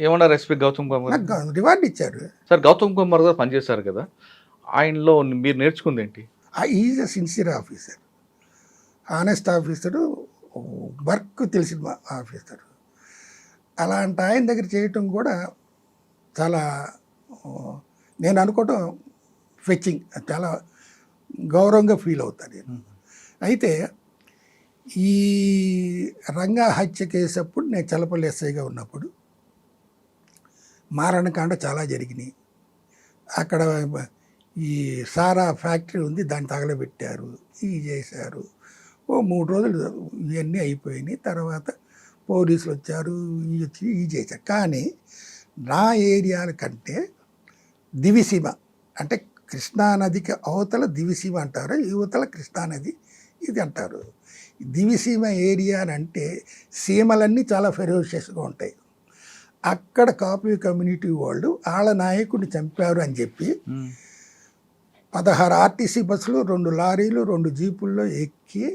ఏమన్నారు SP Gautam Kumar? Reward ఇచ్చారు. Sir Gautam Kumar గారు పనిచేశారు కదా? ఆయనలో మీరు నేర్చుకుంది ఏంటి? Is a sincere officer honest officer work తెలిసిన ఆఫీసర్ అలాంటి ఆయన దగ్గర చేయటం కూడా చాలా నేను అనుకోవటం ఫెచ్చింగ్ చాలా గౌరవంగా ఫీల్ అవుతాను నేను. అయితే ఈ రంగా హత్య కేసు అప్పుడు నేను చల్లపల్లి ఎస్ఐగా ఉన్నప్పుడు మారణకాండ చాలా జరిగినాయి. అక్కడ ఈ సారా ఫ్యాక్టరీ ఉంది దాన్ని తగలబెట్టారు ఇవి చేశారు. ఓ మూడు రోజులు ఇవన్నీ అయిపోయినాయి. తర్వాత పోలీసులు వచ్చారు ఇవి వచ్చి ఇవి చేశారు. కానీ నా ఏరియాల కంటే దివిసీమ అంటే కృష్ణానదికి అవతల దివిసీమ అంటారు యువతల కృష్ణానది ఇది అంటారు. దివిసీమ ఏరియా అంటే సీమలన్నీ చాలా ఫెరోషియస్గా ఉంటాయి. అక్కడ కాపీ కమ్యూనిటీ వాళ్ళు వాళ్ళ నాయకుడిని చంపారు అని చెప్పి పదహారు ఆర్టీసీ బస్సులు రెండు లారీలు రెండు జీపుల్లో ఎక్కి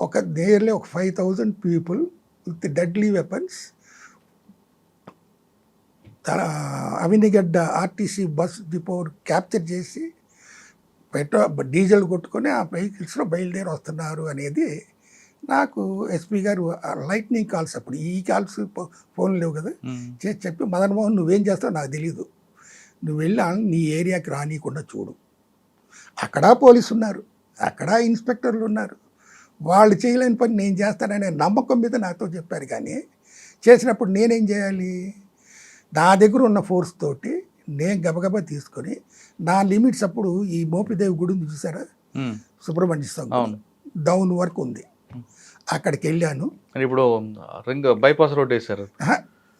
ఒక నియర్లీ ఒక five thousand people with deadly weapons Avanigadda RTC bus depot capture చేసి పెట్రోల్ డీజిల్ కొట్టుకొని ఆ వెహికల్స్లో బయలుదేరి వస్తున్నారు అనేది నాకు ఎస్పీ గారు లైట్నింగ్ కాల్స్ అప్పుడు ఈ కాల్స్ ఫోన్ లేవు కదా. చేసి చెప్పి మదన్ మోహన్ నువ్వేం చేస్తావు నాకు తెలియదు నువ్వు వెళ్ళి వాళ్ళని నీ ఏరియాకి రానియకుండా చూడు. అక్కడ పోలీసు ఉన్నారు. అక్కడ ఇన్స్పెక్టర్లు ఉన్నారు. వాళ్ళు చేయలేని పని నేను చేస్తాననే నమ్మకం మీద నాతో చెప్పారు. కానీ చేసినప్పుడు నేనేం చేయాలి? నా దగ్గర ఉన్న ఫోర్స్ తోటి నేను గబగబా తీసుకొని నా లిమిట్స్ అప్పుడు ఈ మోపిదేవి గుడి చూసారా? సుబ్రహ్మణ్య స్వామి. డౌన్ వరకు ఉంది. అక్కడికి వెళ్ళాను ఇప్పుడు రింగ్ బైపాస్ రోడ్ వేశారు.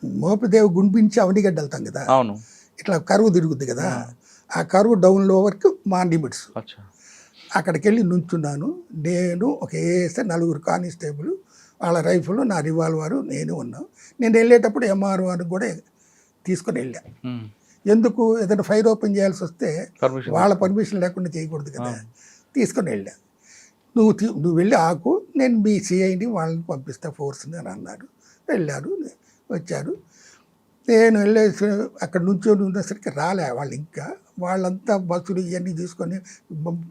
మోపిదేవి గుంపించి అవనిగడ్డ వెళ్తాం కదా. అవును. ఇట్లా కరువు తిరుగుద్ది కదా. ఆ. కరువు డౌన్లో వరకు మా లిమిట్స్ అక్కడికి వెళ్ళి నుంచున్నాను. నేను ఒక ఏఎస్ఐ నలుగురు కానిస్టేబుల్ వాళ్ళ రైఫిల్ నా రివాల్వరు నేను ఉన్నాం. నేను వెళ్ళేటప్పుడు ఎంఆర్ఓని కూడా తీసుకొని వెళ్ళా. ఎందుకు? ఏదైనా ఫైర్ ఓపెన్ చేయాల్సి వస్తే వాళ్ళ పర్మిషన్ లేకుండా చేయకూడదు కదా. తీసుకొని వెళ్ళా. నువ్వు నువ్వు వెళ్ళి ఆకు నేను మీ సిఐని వాళ్ళని పంపిస్తా ఫోర్స్ని అని అన్నారు వెళ్ళారు వచ్చారు నేను వెళ్ళేసి అక్కడ నుంచి ఉండేసరికి రాలే వాళ్ళు ఇంకా. వాళ్ళంతా బస్సులు ఇవన్నీ తీసుకొని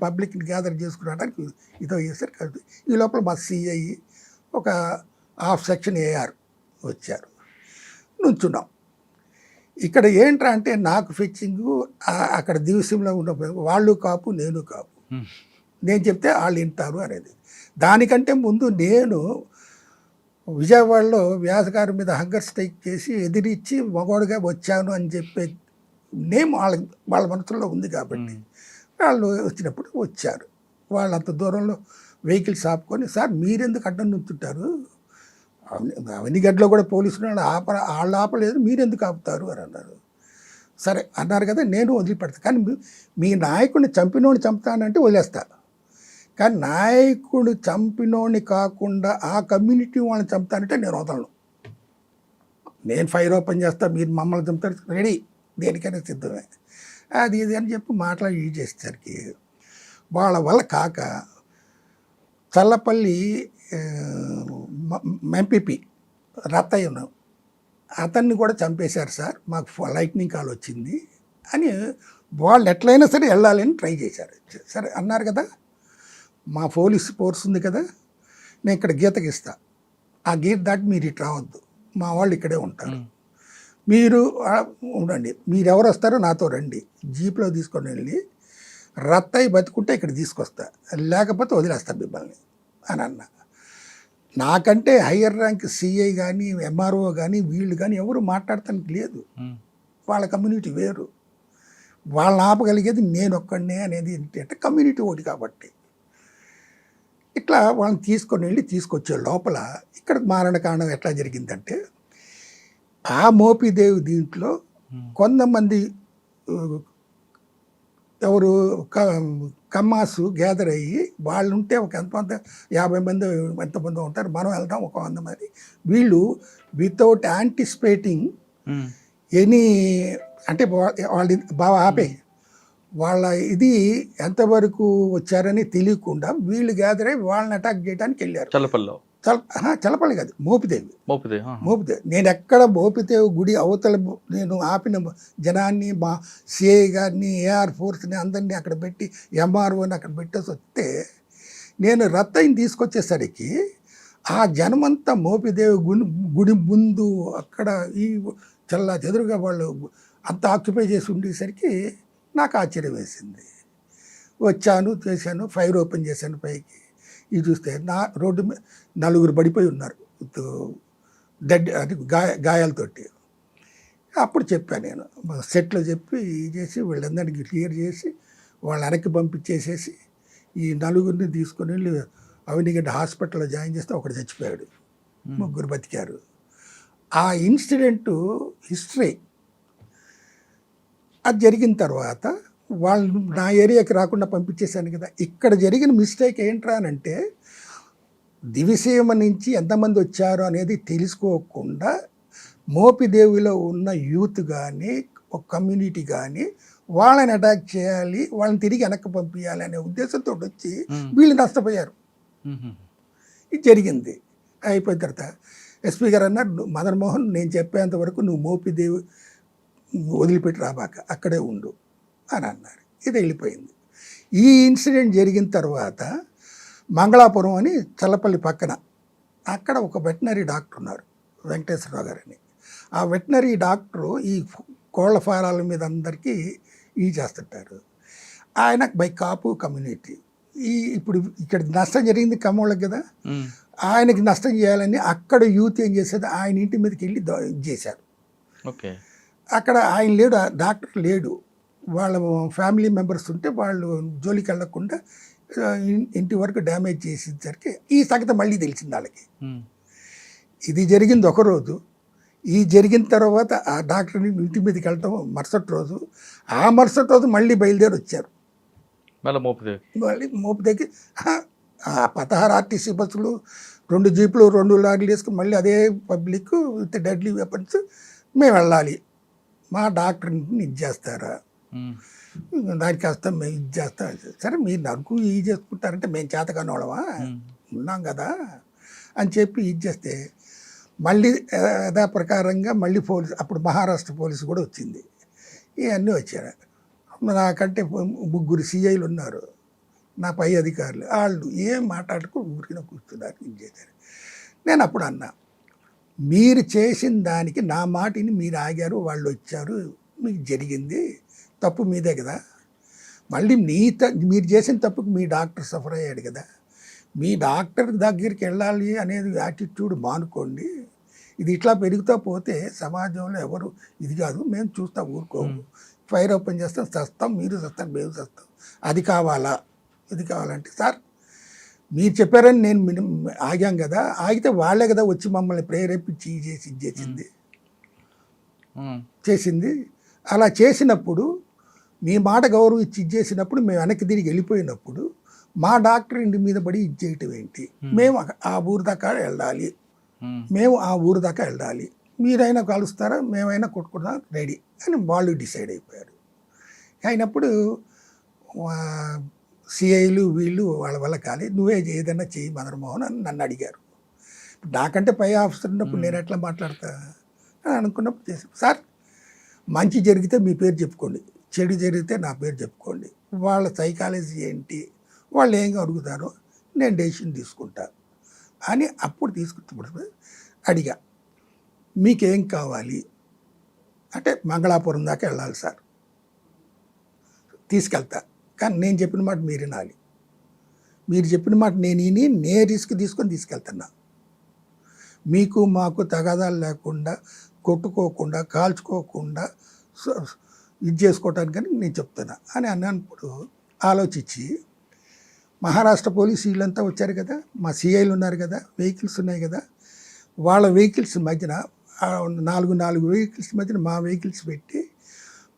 పబ్లిక్ని గ్యాదర్ చేసుకురావడానికి ఇదో చేసరికి ఈ లోపల మా సిఐ ఒక హాఫ్ సెక్షన్ ఏఆర్ వచ్చారు. నుంచున్నాం. ఇక్కడ ఏంట్రా అంటే నాకు ఫిచ్చింగ్ అక్కడ దివసంలో ఉన్న వాళ్ళు కాపు నేను కాపు. నేను చెప్తే వాళ్ళు వింటారు అనేది. దానికంటే ముందు నేను విజయవాడలో వ్యాసగారి మీద హంగర్ స్ట్రైక్ చేసి ఎదిరించి మగోడుగా వచ్చాను అని చెప్పే నేమ్ వాళ్ళ వాళ్ళ మనసులో ఉంది కాబట్టి వాళ్ళు వచ్చినప్పుడు వచ్చారు. వాళ్ళు అంత దూరంలో వెహికల్స్ ఆపుకొని సార్ మీరెందుకు అడ్డం నుంచుంటారు? అవనిగడ్డలో కూడా పోలీసులు వాళ్ళు ఆప వాళ్ళు ఆపలేదు మీరెందుకు ఆపుతారు? అని అన్నారు. సరే అన్నారు కదా నేను వదిలిపెడతాను కానీ మీ- నాయకుడిని చంపినోడిని చంపుతానంటే వదిలేస్తా. కానీ నాయకుడు చంపినోడిని కాకుండా ఆ కమ్యూనిటీ వాళ్ళని చంపుతానంటే నేను వదలను నేను ఫైర్ ఓపెన్ చేస్తా మీరు మమ్మల్ని చంపుతారు రెడీ. దేనికైనా సిద్ధమే. అది ఇది అని చెప్పి మాట్లాడి యూజ్ చేసేసరికి వాళ్ళ వల్ల కాక చల్లపల్లి ఎంపీపీ రత్తయ్య ఉన్నాం అతన్ని కూడా చంపేశారు సార్. మాకు లైట్నింగ్ కాల్ వచ్చింది అని వాళ్ళు ఎట్లయినా సరే వెళ్ళాలని ట్రై చేశారు. సరే అన్నారు కదా. మా పోలీస్ ఫోర్స్ ఉంది కదా నేను ఇక్కడ గీతకి ఇస్తా. ఆ గీత దాటి మీరు ఇటు రావద్దు. మా వాళ్ళు ఇక్కడే ఉంటారు. మీరు ఉండండి. మీరు ఎవరు వస్తారో నాతో రండి. జీప్లో తీసుకొని వెళ్ళి రత్తయ్య బతుకుంటే ఇక్కడ తీసుకొస్తా. లేకపోతే వదిలేస్తా మిమ్మల్ని అని అన్నా. నాకంటే హయ్యర్ ర్యాంక్ సిఐ కానీ ఎంఆర్ఓ కానీ వీళ్ళు కానీ ఎవరు మాట్లాడటానికి లేదు. వాళ్ళ కమ్యూనిటీ వేరు. వాళ్ళని ఆపగలిగేది నేను ఒక్కడనే అనేది ఏంటంటే కమ్యూనిటీ ఒకటి కాబట్టి. ఇట్లా వాళ్ళని తీసుకొని వెళ్ళి తీసుకొచ్చే లోపల ఇక్కడ మారణ కారణం ఎట్లా జరిగిందంటే ఆ మోపిదేవి దీంట్లో కొంతమంది ఎవరు కమ్మాసు గ్యాదర్ అయ్యి వాళ్ళు ఉంటే ఒక ఎంతమంది యాభై మంది ఎంతమంది ఉంటారు మనం వెళ్తాం ఒక వంద మంది. వీళ్ళు వితౌట్ యాంటిసిపేటింగ్ ఎనీ అంటే వాళ్ళ బాగా ఆపే. వాళ్ళ ఇది ఎంతవరకు వచ్చారని తెలియకుండా వీళ్ళు గ్యాదర్ అయ్యి వాళ్ళని అటాక్ చేయడానికి వెళ్ళారు. చల్లపల్లిలో చల చలపల్లి కాదు మోపిదేవి. మోపిదే ఆహా. మోపిదేవి. నేను ఎక్కడ మోపిదేవి గుడి అవతల నేను ఆపిన జనాన్ని మా సిఐ గారిని ఏఆర్ ఫోర్స్ని అందరినీ అక్కడ పెట్టి ఎంఆర్ఓని అక్కడ పెట్టేసి వస్తే నేను రత్తయిని తీసుకొచ్చేసరికి ఆ జనమంతా మోపిదేవి గుడి గుడి ముందు అక్కడ ఈ చల్ల చెదురుగా వాళ్ళు అంత ఆక్యుపై చేసి ఉండేసరికి నాకు ఆశ్చర్యం వేసింది. వచ్చాను చేశాను ఫైర్ ఓపెన్ చేశాను పైకి. ఇది చూస్తే నా రోడ్డు మీద నలుగురు పడిపోయి ఉన్నారు. డెడ్ అది గాయ గాయాలతోటి. అప్పుడు చెప్పాను నేను సెట్లో చెప్పి ఇది చేసి వీళ్ళందరికీ క్లియర్ చేసి వాళ్ళ వెనక్కి పంపించేసేసి ఈ నలుగురిని తీసుకొని వెళ్ళి అవినిగడ్డ హాస్పిటల్లో జాయిన్ చేస్తే ఒకడు చచ్చిపోయాడు. ముగ్గురు బతికారు. ఆ ఇన్సిడెంట్ హిస్టరీ అది జరిగిన తర్వాత వాళ్ళు నా ఏరియాకి రాకుండా పంపించేశాను కదా ఇక్కడ జరిగిన మిస్టేక్ ఏంట్రా అని అంటే దివిసీమ నుంచి ఎంతమంది వచ్చారో అనేది తెలుసుకోకుండా మోపిదేవిలో ఉన్న యూత్ కానీ ఒక కమ్యూనిటీ కానీ వాళ్ళని అటాక్ చేయాలి వాళ్ళని తిరిగి వెనక్కి పంపించాలి అనే ఉద్దేశంతో వచ్చి. వీళ్ళు నష్టపోయారు. ఇది జరిగింది అయిపోయిన తర్వాత ఎస్పీ గారు అన్నారు "నువ్వు మదన్ మోహన్ నేను చెప్పేంత వరకు నువ్వు మోపిదేవి వదిలిపెట్టి రాబాక అక్కడే ఉండు అని అన్నారు. ఇది వెళ్ళిపోయింది. ఈ ఇన్సిడెంట్ జరిగిన తర్వాత మంగళాపురం అని చల్లపల్లి పక్కన అక్కడ ఒక వెటనరీ డాక్టర్ ఉన్నారు వెంకటేశ్వరరావు గారని. ఆ వెటనరీ డాక్టరు ఈ కోళ్ళ ఫారాల మీద అందరికీ ఈ చేస్తుంటారు. ఆయన బై కాపు కమ్యూనిటీ. ఈ ఇప్పుడు ఇక్కడ నష్టం జరిగింది కమ్మోళ్ళకి కదా. ఆయనకి నష్టం చేయాలని అక్కడ యూత్ ఏం చేసేది? ఆయన ఇంటి మీదకి వెళ్ళి చేశారు. ఓకే. అక్కడ ఆయన లేడు ఆ డాక్టర్ లేడు. వాళ్ళ ఫ్యామిలీ మెంబర్స్ ఉంటే వాళ్ళు జోలికి వెళ్ళకుండా ఇన్- ఇంటి వరకు డ్యామేజ్ చేసేసరికి ఈ సంగతి మళ్ళీ తెలిసింది వాళ్ళకి. ఇది జరిగింది ఒక రోజు. ఈ జరిగిన తర్వాత ఆ డాక్టర్ని ఇంటి మీదకి వెళ్ళటం మరుసటి రోజు. ఆ మరుసటి రోజు మళ్ళీ బయలుదేరి వచ్చారు. మళ్ళీ మోపిదే మళ్ళీ మోపు దగ్గర ఆ పదహారు ఆర్టీసీ బస్సులు రెండు జీపులు రెండు లారీలు వేసుకుని మళ్ళీ అదే పబ్లిక్ విత్ డెడ్లీ వెపన్స్ మేము వెళ్ళాలి. మా డాక్టర్ని ఇది చేస్తారా. దానికి వస్తాం మేము ఇది చేస్తాం. సరే మీరు నరుకు ఇది చేసుకుంటారంటే మేము చేతకాని వాళ్ళమా. ఉన్నాం కదా. అని చెప్పి ఇది చేస్తే మళ్ళీ యథా ప్రకారంగా మళ్ళీ పోలీసు అప్పుడు మహారాష్ట్ర పోలీసు కూడా వచ్చింది. ఇవన్నీ వచ్చారు నాకంటే ముగ్గురు సిఐలు ఉన్నారు. నా పై అధికారులు. వాళ్ళు ఏం మాట్లాడుకో ఊరికిన కూర్చున్నారు. ఇది చేశారు? నేను అప్పుడు అన్నా. మీరు చేసిన దానికి నా మాటిని మీరు ఆగారు వాళ్ళు వచ్చారు మీకు జరిగింది తప్పు మీదే కదా. మళ్ళీ మీ త- మీరు చేసిన తప్పుకు మీ డాక్టర్ సఫర్ అయ్యాడు కదా. మీ డాక్టర్ దగ్గరికి వెళ్ళాలి అనేది యాటిట్యూడ్ మానుకోండి. ఇది ఇట్లా పెరుగుతూ పోతే సమాజంలో ఎవరు ఇది కాదు మేము చూస్తా ఊరుకోము. ఫైర్ ఓపెన్ చేస్తాం చస్తాం మీరు చస్తాం మేము చస్తాం అది కావాలా? ఇది కావాలంటే సార్ మీరు చెప్పారని నేను ఆగాం కదా. ఆగితే వాళ్ళే కదా వచ్చి మమ్మల్ని ప్రేరేపించి ఇది చేసి ఇది చేసింది. చేసింది. అలా చేసినప్పుడు మీ మాట గౌరవం ఇచ్చి ఇది చేసినప్పుడు మేము వెనక్కి తిరిగి వెళ్ళిపోయినప్పుడు మా డాక్టర్ ఇంటి మీద పడి ఇది చేయటం ఏంటి? మేము. ఆ- ఊరు దాకా వెళ్ళాలి. మ్మ్. మేము ఆ ఊరు దాకా వెళ్ళాలి. మీరైనా కలుస్తారా? మేమైనా కొట్టుకుంటాం? రెడీ అని వాళ్ళు డిసైడ్ అయిపోయారు. అయినప్పుడు సిఐలు వీళ్ళు వాళ్ళ వల్ల కాలి నువ్వే ఏదైనా చెయ్యి మదన్మోహన్ అని నన్ను అడిగారు. నాకంటే పై ఆఫీసర్ ఉన్నప్పుడు నేను ఎట్లా మాట్లాడతా అని అనుకున్నప్పుడు చేసి సార్ మంచి జరిగితే మీ పేరు చెప్పుకోండి. చెడు జరిగితే నా పేరు చెప్పుకోండి. వాళ్ళ సైకాలజీ ఏంటి? వాళ్ళు ఏం అడుగుతారో నేను డెసిషన్ తీసుకుంటా అని అప్పుడు తీసుకుంటున్నప్పుడు అడిగా మీకేం కావాలి? అంటే మంగళాపురం దాకా వెళ్ళాలి సార్. తీసుకెళ్తా. కానీ నేను చెప్పిన మాట మీరు వినాలి. మీరు చెప్పిన మాట నేను విని నే రిస్క్ తీసుకొని తీసుకెళ్తున్నా. మీకు మాకు తగాదాలు లేకుండా కొట్టుకోకుండా కాల్చుకోకుండా స- ఇది చేసుకోవటానికని నేను చెప్తున్నా అని అన్నప్పుడు ఆలోచించి మహారాష్ట్ర పోలీసు వీళ్ళంతా వచ్చారు కదా మా సిఐలు ఉన్నారు కదా వెహికల్స్ ఉన్నాయి కదా వాళ్ళ వెహికల్స్ మధ్యన నాలుగు నాలుగు వెహికల్స్ మధ్యన మా వెహికల్స్ పెట్టి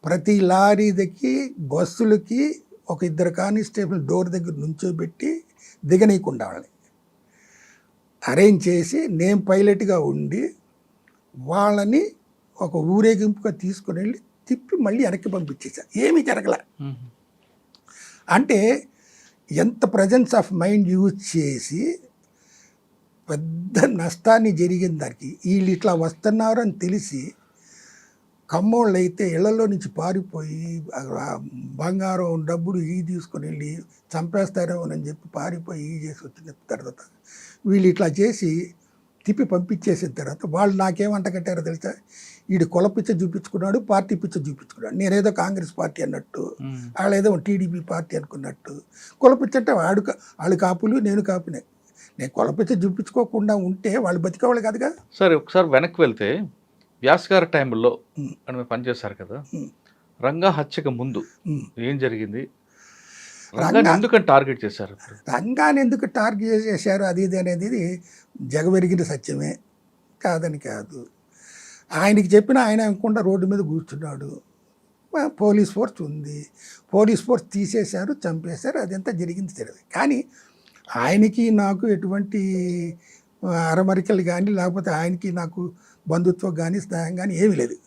ప్రతి లారీదకి బస్సులకి ఒక ఇద్దరు కానిస్టేబుల్ డోర్ దగ్గర నుంచోబెట్టి దిగనీయకుండా వాళ్ళని. అరేంజ్ చేసి నేను పైలట్గా ఉండి వాళ్ళని ఒక ఊరేగింపుగా తీసుకుని వెళ్ళి తిప్పి మళ్ళీ వెనక్కి పంపించేసా ఏమీ జరగలే. అంటే ఎంత ప్రజెన్స్ ఆఫ్ మైండ్ యూజ్ చేసి పెద్ద నష్టాన్ని జరిగింది దానికి వీళ్ళు ఇట్లా వస్తున్నారు అని తెలిసి కమ్మోళ్ళు అయితే ఇళ్ళలో నుంచి పారిపోయి బంగారం డబ్బులు ఈ తీసుకొని వెళ్ళి చంపేస్తారేమోనని చెప్పి పారిపోయి ఈ చేసి వచ్చిన తర్వాత వీళ్ళు ఇట్లా చేసి తిప్పి పంపించేసిన తర్వాత వాళ్ళు నాకేమంట కట్టారో తెలుసా? వీడు కుల పిచ్చ చూపించుకున్నాడు పార్టీ పిచ్చ చూపించుకున్నాడు. నేనేదో కాంగ్రెస్ పార్టీ అన్నట్టు ఉమ్. వాళ్ళేదో టీడీపీ పార్టీ అనుకున్నట్టు కులపిచ్చ అంటే వాడు కా- వాళ్ళు కాపులు నేను కాపునే. నేను కులపిచ్చ చూపించుకోకుండా ఉంటే వాళ్ళు బతికేవాళ్ళు కాదుగా? సరే ఒకసారి వెనక్కి వెళ్తే వ్యాస్ గారి టైంలో. అని మీరు పనిచేశారు కదా. రంగా హత్యకు ముందు. ఏం జరిగింది రంగా- రంగాన్ని ఎందుకని టార్గెట్ చేశారు? రంగాన్ని ఎందుకు టార్గెట్ చేశారు అది ఇది అనేది జగవెరిగిన సత్యమే కాదని కాదు ఆయనకి చెప్పిన ఆయన అనుకుండా రోడ్డు మీద కూర్చున్నాడు పోలీస్ ఫోర్స్ ఉంది పోలీస్ ఫోర్స్ తీసేశారు చంపేశారు అదంతా జరిగింది తెలియదు కానీ ఆయనకి నాకు ఎటువంటి అరమరికలు కానీ లేకపోతే ఆయనకి నాకు బంధుత్వం కానీ స్నేహం కానీ ఏమీ లేదు.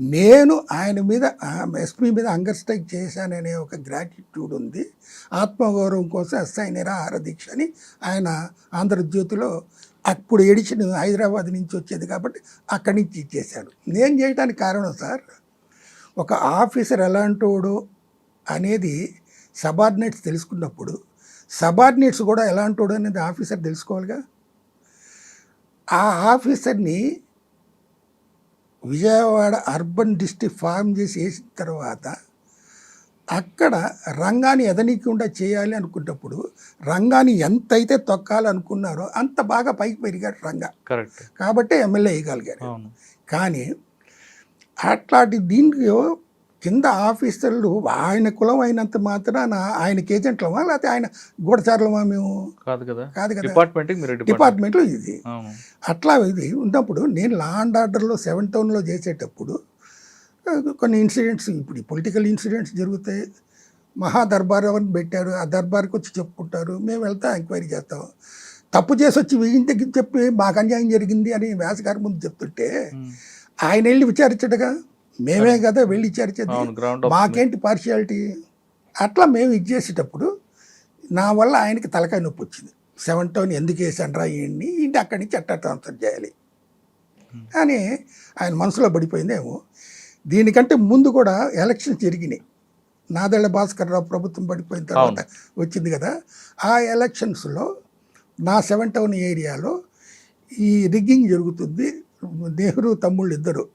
నేను ఆయన మీద ఎస్పీ మీద హంగర్ స్ట్రైక్ చేశాననే ఒక గ్రాటిట్యూడ్ ఉంది. ఆత్మగౌరవం కోసం ఎస్ఐ నిరాహార దీక్ష అని ఆయన ఆంధ్రజ్యోతిలో అప్పుడు ఎడిషన్ హైదరాబాద్ నుంచి వచ్చేది కాబట్టి అక్కడి నుంచి ఇచ్చేశాడు నేను చేయడానికి కారణం సార్ ఒక ఆఫీసర్ ఎలాంటోడు అనేది సబార్డినేట్స్ తెలుసుకున్నప్పుడు సబార్డినేట్స్ కూడా ఎలాంటోడు అనేది ఆఫీసర్ తెలుసుకోవాలిగా? ఆ ఆఫీసర్ని విజయవాడ అర్బన్ డిస్ట్రిక్ట్ ఫామ్ చేసి వేసిన తర్వాత అక్కడ రంగాన్ని ఎదనీయకుండా చేయాలి అనుకున్నప్పుడు రంగాన్ని ఎంతైతే తొక్కాలనుకున్నారో అంత బాగా పైకి పెరిగాడు రంగా. కరెక్ట్. కాబట్టి ఎమ్మెల్యే వేయగలిగారు కానీ అట్లాంటి దీంట్లో కింద ఆఫీసర్లు ఆయన కులం అయినంత మాత్రాన ఆయనకి ఏజెంట్లమా? లేకపోతే ఆయన గూఢచారులమా మేము? కాదు కదా. కాదు కదా. డిపార్ట్మెంట్. డిపార్ట్మెంట్లో ఇది. అట్లా ఇది ఉన్నప్పుడు నేను లా అండ్ ఆర్డర్లో సెవెన్ టౌన్లో చేసేటప్పుడు కొన్ని ఇన్సిడెంట్స్ ఇప్పుడు పొలిటికల్ ఇన్సిడెంట్స్ జరుగుతాయి. మహా దర్బార్ అని పెట్టారు? ఆ దర్బార్కి వచ్చి చెప్పుకుంటారు. మేము వెళ్తాం ఎంక్వైరీ చేస్తాం. తప్పు చేసి వచ్చి వీళ్ళ దగ్గర చెప్పి మాకు అన్యాయం జరిగింది అని వ్యాసగారి ముందు చెప్తుంటే. ఆయన వెళ్ళి విచారించడుగా మేమే కదా వెళ్ళి గ్రౌండ్ మాకేంటి పార్షియాలిటీ అట్లా మేము ఇది చేసేటప్పుడు నా వల్ల ఆయనకి తలకాయ నొప్పి వచ్చింది. సెవెన్ టౌన్ ఎందుకు వేసాను రా ఈయన్ని? ఇంటి అక్కడి నుంచి ఎట్టా ట్రాన్స్ఫర్ చేయాలి. అని ఆయన మనసులో పడిపోయిందేమో. దీనికంటే ముందు కూడా ఎలక్షన్స్ జరిగినాయి. నాదెళ్ళ భాస్కర్ రావు ప్రభుత్వం పడిపోయిన తర్వాత వచ్చింది కదా. ఆ ఎలక్షన్స్లో నా సెవెన్ టౌన్ ఏరియాలో ఈ రిగ్గింగ్ జరుగుతుంది. నెహ్రూ తమ్ముళ్ళు ఇద్దరు